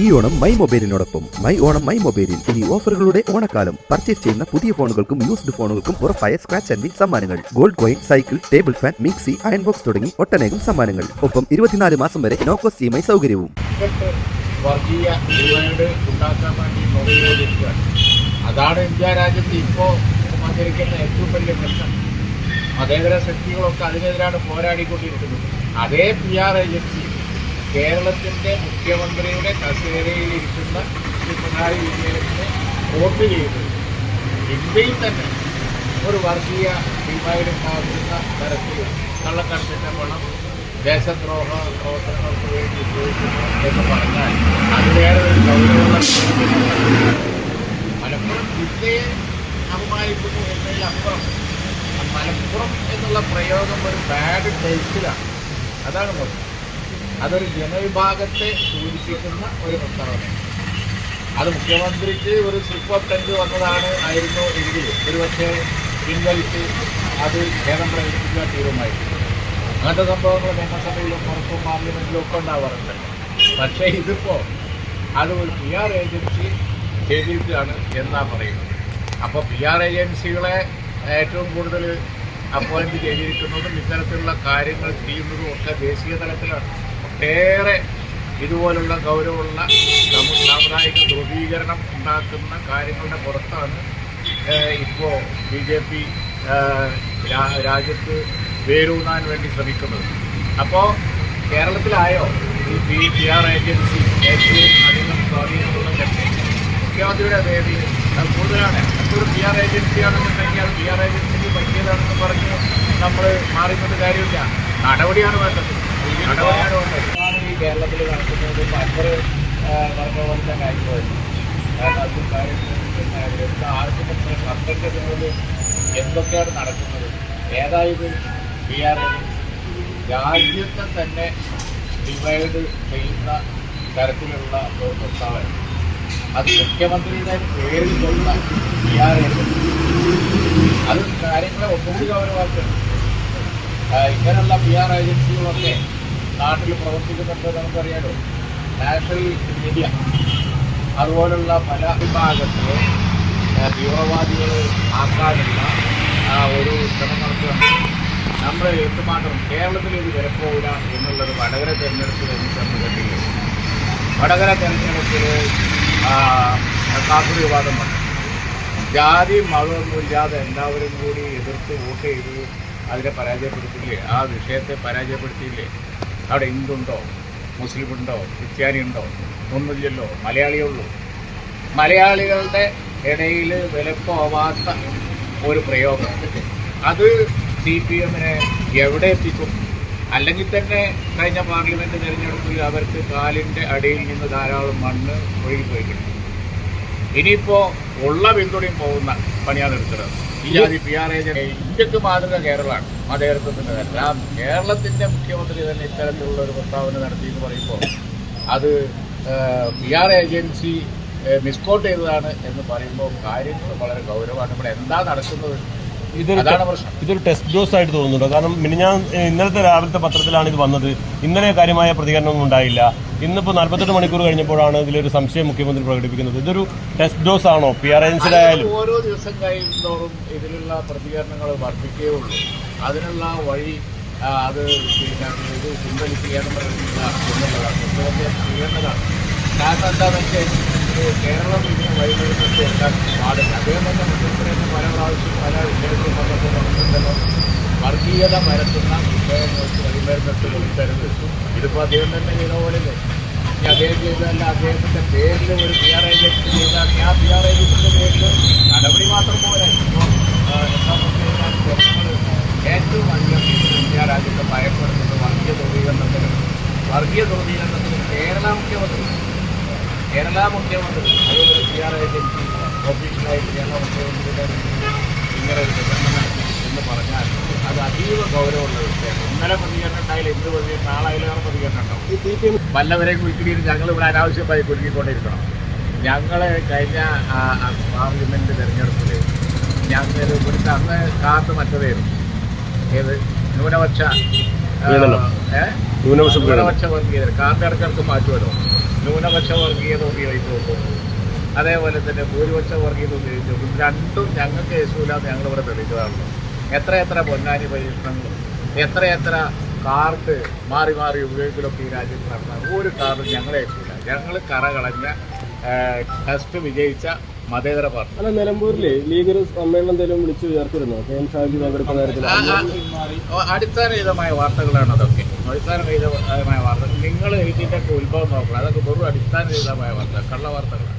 ഈ ഓണം മൈ മൊബൈലിനോടൊപ്പം my Onam my മൊബൈലിൽ ഇനി ഓഫറുകളുടെ ഓണക്കാലം. പർച്ചേസ് ചെയ്യുന്ന പുതിയ ഫോണുകൾക്കും യൂസ്ഡ് ഫോണുകൾക്കും ഉറപ്പായ സ്ക്രാച്ച് ആൻഡ് സമ്മാനങ്ങൾ. Gold coin cycle table fan mixie iron box തുടങ്ങി ഒട്ടനേകം സമ്മാനങ്ങൾ. ഒപ്പം ഇരുപത്തിനാല് മാസം വരെ no cost E M I സൗകര്യവും. അതാണ് ഇന്ത്യ രാജ്യത്ത് ഇപ്പോൾ വന്നിരിക്കുന്ന ഏറ്റവും വലിയ പ്രശ്നം. മതേതര ശക്തികളൊക്കെ അതിനെതിരാണ് പോരാടിക്കൊണ്ടിരിക്കുന്നത്. അതേ പി ആർ ഏജൻസി കേരളത്തിന്റെ മുഖ്യമന്ത്രിയുടെ കസേരയിലിരിക്കുന്ന ശ്രീ പിണറായി വിജയനെ വോട്ട് ചെയ്ത്. ഇന്ത്യയിൽ തന്നെ ഒരു വർഗീയ ഡിവൈഡ് ഉണ്ടാകുന്ന തരത്തിൽ കള്ളക്കടത്തിന്റെ പണം ദേശദ്രോഹ പ്രവർത്തനങ്ങൾക്ക് വേണ്ടി ഉപയോഗിക്കുന്നു എന്ന് പറഞ്ഞാൽ അത് വേറെ ഒരു ഗൗരവമുള്ള മലപ്പുറം ജില്ലയെ അപമാനിക്കുന്നു എന്നതിലപ്പുറം മലപ്പുറം എന്നുള്ള പ്രയോഗം ഒരു ബാഡ് ടേസ്റ്റിലാണ് അതാണ് പ്രശ്നം. അതൊരു ജനവിഭാഗത്തെ സൂചിപ്പിക്കുന്ന ഒരു പ്രസ്താവന. അത് മുഖ്യമന്ത്രിക്ക് ഒരു സൂപ്പർട്ടന്റ് വന്നതാണ് ആയിരുന്നു എങ്കിൽ ഒരുപക്ഷെ പിൻവലിച്ച് അത് ഖേദം പ്രകടിപ്പിക്കാൻ തീരുമാനിക്കും അങ്ങനത്തെ സംഭവങ്ങൾ നിയമസഭയിലും പുറത്തും പാർലമെന്റിലും ഒക്കെ ഉണ്ടാവാറുണ്ട്. പക്ഷേ ഇതിപ്പോൾ അത് ഒരു പി ആർ ഏജൻസി ചെയ്തിട്ടാണ് എന്നാ പറയുന്നത്. അപ്പോൾ പി ആർ ഏജൻസികളെ ഏറ്റവും കൂടുതൽ അപ്പോയിന്റ് ചെയ്തിരിക്കുന്നതും ഇത്തരത്തിലുള്ള കാര്യങ്ങൾ ചെയ്യുന്നതും ഒക്കെ ദേശീയ തലത്തിലാണ്. ഒട്ടേറെ ഇതുപോലുള്ള ഗൗരവമുള്ള സമു- സാമുദായിക ധ്രുവീകരണം ഉണ്ടാക്കുന്ന കാര്യങ്ങളുടെ പുറത്താണ് ഇപ്പോൾ ബി ജെ പി രാജ്യത്ത് വേരൂന്നാൻ വേണ്ടി ശ്രമിക്കുന്നത്. അപ്പോൾ കേരളത്തിലായോ ഈ പി പി ആർ ഏജൻസി ഏറ്റവും അധികം സ്വാധീനമുള്ള മുഖ്യമന്ത്രിയുടെ വേദി കൂടുതലാണ്. ഒരു പി ആർ ഏജൻസിയാണെന്നുണ്ടെങ്കിൽ അത് പി ആർ ഏജൻസിക്ക് പറ്റിയതാണെന്ന് പറഞ്ഞ് നമ്മൾ മാറിക്കൊണ്ട് കാര്യമില്ല. നടപടിയാണ് വേണ്ടത്. കേരളത്തിൽ നടക്കുന്നത് അക്ബർ പറഞ്ഞ പോലത്തെ കാര്യമായിരുന്നു കാരണം അത് കാര്യത്തിൽ ആർക്കും എന്തൊക്കെയാണ് നടക്കുന്നത്? ഏതായത് പി ആർ രാജ്യത്തെ തന്നെ ഡിവൈഡ് ചെയ്യുന്ന തരത്തിലുള്ള ഒരു പ്രസ്താവന. അത് മുഖ്യമന്ത്രിയുടെ പേരിൽ കൊള്ള ബി ആർ അത് കാര്യങ്ങളെ ഒന്നുകൂടി ഗൗരവമാക്കണം ഇങ്ങനെയുള്ള പി ആർ ഏജൻസികളൊക്കെ നാട്ടിൽ പ്രവർത്തിക്കുന്നുണ്ട് നമുക്കറിയാലോ. നാഷണൽ മീഡിയ അതുപോലുള്ള പല വിഭാഗത്തെ തീവ്രവാദികൾ ആക്കാനുള്ള ഒരു ശ്രമം നടത്തുകയാണ്. നമ്മൾ എന്തുമാത്രം കേരളത്തിൽ ഇത് വിലപ്പോവില്ല എന്നുള്ളത് വടകര തെരഞ്ഞെടുപ്പിൽ എനിക്ക് നമ്മൾ കണ്ടില്ല വടകര തെരഞ്ഞെടുപ്പിൽ കാസർഗോഡ് വിവാദം ജാതി മതമൊന്നുമില്ലാതെ എല്ലാവരും കൂടി എതിർത്ത് വോട്ട് ചെയ്ത് അതിനെ പരാജയപ്പെടുത്തില്ലേ ആ വിഷയത്തെ പരാജയപ്പെടുത്തിയില്ലേ? അവിടെ ഹിന്ദുണ്ടോ? മുസ്ലിം ഉണ്ടോ ക്രിസ്ത്യാനി ഉണ്ടോ ഒന്നുമില്ലല്ലോ മലയാളിയുള്ളൂ മലയാളികളുടെ ഇടയിൽ വിലപ്പോവാത്ത ഒരു പ്രയോഗം. അത് സി പി എമ്മിനെ എവിടെ എത്തിക്കും? അല്ലെങ്കിൽ തന്നെ കഴിഞ്ഞ പാർലമെന്റ് തെരഞ്ഞെടുപ്പിൽ അവർക്ക് കാലിന്റെ അടിയിൽ നിന്ന് ധാരാളം മണ്ണ് ഒഴുകിപ്പോയിട്ടുണ്ട്. ഇനിയിപ്പോ ഉള്ള പിന്തുണയും പോകുന്ന പണിയാണ് എടുക്കുന്നത് ഈ ജാതി പി ആർ ഏജന്റ് ഇന്ത്യയ്ക്ക് മാതൃക കേരളമാണ് ആ കേരളത്തിന്റെ മുഖ്യമന്ത്രി തന്നെ ഇത്തരത്തിലുള്ള ഒരു പ്രസ്താവന നടത്തി എന്ന് പറയുമ്പോൾ അത് പി ആർ ഏജൻസി മിസ്കോട്ട് ചെയ്തതാണ് എന്ന് പറയുമ്പോൾ കാര്യങ്ങൾ വളരെ ഗൗരവമാണ്. ഇവിടെ എന്താ നടക്കുന്നത് ഇതൊരു ഇതൊരു ടെസ്റ്റ് ഡോസ് ആയിട്ട് തോന്നുന്നുണ്ടോ. കാരണം മിനിഞ്ഞാ ഇന്നലത്തെ രാവിലത്തെ പത്രത്തിലാണ് ഇത് വന്നത്. ഇന്നലെ കാര്യമായ പ്രതികരണമൊന്നും ഉണ്ടായില്ല. ഇന്നിപ്പോൾ നാൽപ്പത്തെട്ട് മണിക്കൂർ കഴിഞ്ഞപ്പോഴാണ് ഇതിലൊരു സംശയം മുഖ്യമന്ത്രി പ്രകടിപ്പിക്കുന്നത്. ഇതൊരു ടെസ്റ്റ് ഡോസ് ആണോ? പി ആർ ഏജൻസിയിലായാലും. അത് ഓരോ ദിവസം കഴിയുന്നതോറും ഇതിലുള്ള പ്രതികരണങ്ങൾ വർദ്ധിക്കേ ഉള്ളൂ അതിനുള്ള വഴി അത് ഇത് പിൻവലിക്കുകയാണ് എന്നുള്ളതാണ്. കാരണം എന്താണെന്ന് വെച്ചാൽ ഇത് കേരളം ഇതിന് വഴിമരുന്നിട്ട് എടുക്കാൻ പാടില്ല. അദ്ദേഹം തന്നെ മുഖ്യമന്ത്രി തന്നെ പല പ്രാവശ്യം പല വിഷയങ്ങളും വന്നപ്പോൾ പറഞ്ഞിട്ടുണ്ടല്ലോ വർഗീയത പരത്തുന്ന വിഷയങ്ങൾക്ക് വഴിമരുന്നിട്ട് കൊടുക്കരുത്. ഇതിപ്പോൾ അദ്ദേഹം തന്നെ ചെയ്ത പോലെ ഇനി അദ്ദേഹം ചെയ്തതല്ല അദ്ദേഹത്തിന്റെ പേരിൽ ഒരു പി ആർ ഏജൻസി ചെയ്താൽ ആ പി ആർ ഏജൻസിന്റെ പേരിൽ നടപടി മാത്രം പോരാ ഇപ്പോൾ എന്താണെന്ന് വെച്ച് കഴിഞ്ഞാൽ ജനങ്ങൾ ഏറ്റവും അധികം ഇന്ത്യ രാജ്യത്തെ ഭയപ്പെടുന്നത് വർഗീയ ധ്രുവീകരണത്തിന് വർഗീയ ധ്രുവീകരണത്തിന് കേരള മുഖ്യമന്ത്രി കേരള മുഖ്യമന്ത്രി അത് ഒരു പി ആർ ഏജൻസി ഒഫീഷ്യലായിട്ട് കേരള മുഖ്യമന്ത്രിയുടെ ഇങ്ങനെ ഒരു പ്രകടനം നടത്തി എന്ന് പറഞ്ഞാൽ അത് അതീവ ഗൗരവമുള്ള വിഷയമാണ്. ഇന്നലെ പ്രതികരണം ഉണ്ടായാലും എന്ത് പ്രതികരണം നാളെ വേറെ പ്രതികരണം ഉണ്ടാവും വല്ലവരെ കുലുക്കിയിട്ട് ഞങ്ങൾ ഇവിടെ അനാവശ്യമായി കുലുക്കിക്കൊണ്ടിരിക്കണം ഞങ്ങൾ കഴിഞ്ഞ ആ, തിരഞ്ഞെടുപ്പിൽ ഞങ്ങൾ ഇവിടുത്തെ അന്ന് കാത്ത് മറ്റതായിരുന്നു ഏത്? ന്യൂനപക്ഷ. ന്യൂനപക്ഷ വർഗീയത കാർഡ് ഇടക്കിടക്ക് മാറ്റുമല്ലോ ന്യൂനപക്ഷ വർഗീയത ഉപയോഗിച്ച് നോക്കുന്നു അതേപോലെ തന്നെ ഭൂരിപക്ഷ വർഗീയത ഉപയോഗിച്ച് നോക്കും രണ്ടും ഞങ്ങൾക്ക് യേശുവില്ലാന്ന് ഞങ്ങളിവിടെ തെളിയിച്ചതാണ് എത്ര എത്ര പൊന്നാനി പരീക്ഷണങ്ങളും എത്ര എത്ര കാർഡ് മാറി മാറി ഉപയോഗിക്കലൊക്കെ ഈ രാജ്യത്ത് നടന്ന ഒരു കാർഡും ഞങ്ങളെ യേശുവില്ല ഞങ്ങൾ കറ കളഞ്ഞ ടെസ്റ്റ് വിജയിച്ച മതേതര പാർട്ടി. അല്ല നിലമ്പൂരിലെ ലീഗ് ഒരു സമ്മേളനം എന്തെങ്കിലും വിളിച്ചു ചേർത്തിരുന്നു കെ എം ഷാജി പങ്കെടുക്കുന്ന കാര്യത്തിൽ അടിസ്ഥാനരഹിതമായ വാർത്തകളാണ് അതൊക്കെ. അടിസ്ഥാനരഹിതമായ വാർത്തകൾ നിങ്ങൾ എഴുതിയിട്ടൊക്കെ ഉത്ഭവം നോക്കണം. അതൊക്കെ വെറും അടിസ്ഥാനരഹിതമായ വാർത്ത കള്ള വാർത്തകളാണ്.